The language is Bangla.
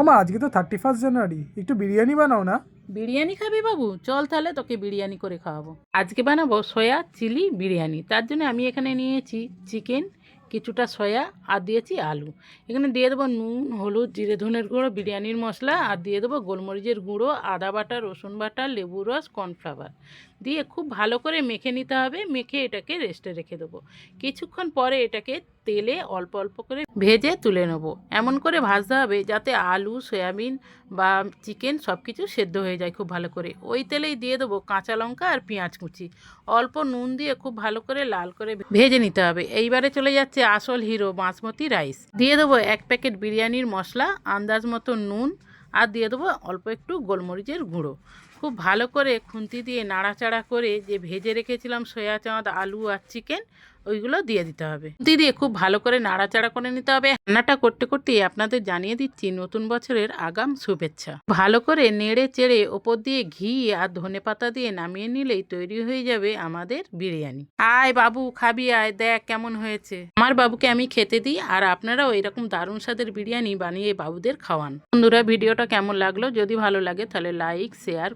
আমা আজকে তো থার্টি ফার্স্ট জানুয়ারি একটু বিরিয়ানি বানাও না? বিরিয়ানি খাবি বাবু? চল তাহলে তোকে বিরিয়ানি করে খাওয়াবো। আজকে বানাবো সয়া চিলি বিরিয়ানি। তার জন্য আমি এখানে নিয়েছি চিকেন, কিছুটা সয়া, আর দিয়েছি আলু। এখানে দিয়ে দেবো নুন, হলুদ, জিরে, ধনের গুঁড়ো, বিরিয়ানির মশলা, আর দিয়ে দেবো গোলমরিচের গুঁড়ো, আদা বাটা, রসুন বাটা লেবু রস, কর্নফ্লাওয়ার। দিয়ে খুব ভালো করে মেখে নিতে হবে, মেখে এটাকে রেস্টে রেখে দেবো। কিছুক্ষণ পরে এটাকে তেলে অল্প অল্প করে ভেজে তুলে নেব। এমন করে ভাজতে হবে যাতে আলু, সয়াবিন বা চিকেন সব কিছু সেদ্ধ হয়ে যায় খুব ভালো করে। ওই তেলেই দিয়ে দেবো কাঁচা লঙ্কা আর পেঁয়াজ কুচি। অল্প নুন দিয়ে খুব ভালো করে লাল করে ভেজে নিতে হবে। এইবারে চলে যাচ্ছে আসল হিরো বাসমতি রাইস। দিয়ে দেবো এক প্যাকেট বিরিয়ানির মশলা, আন্দাজ মতো নুন, আর দিয়ে দেবো অল্প একটু গোলমরিচের গুঁড়ো। খুব ভালো করে খুন্তি দিয়ে নাড়াচাড়া করে যে ভেজে রেখেছিলাম সয়া চাঁদ, আলু আর চিকেন, ওইগুলো দিয়ে দিতে হবে। খুন্তি দিয়ে খুব ভালো করে নাড়াচাড়া করে নিতে হবে। রান্নাটা করতে করতে আপনাদের জানিয়ে দিচ্ছি নতুন বছরের আগাম শুভেচ্ছা। ভালো করে নেড়ে চেড়ে ওপর দিয়ে ঘি আর ধনে পাতা দিয়ে নামিয়ে নিলেই তৈরি হয়ে যাবে আমাদের বিরিয়ানি। আয় বাবু, খাবি, আয়, দেখ কেমন হয়েছে। আমার বাবুকে আমি খেতে দিই আর আপনারাও এরকম দারুণ স্বাদের বিরিয়ানি বানিয়ে বাবুদের খাওয়ান। বন্ধুরা, ভিডিওটা কেমন লাগল? যদি ভালো লাগে তাহলে লাইক শেয়ার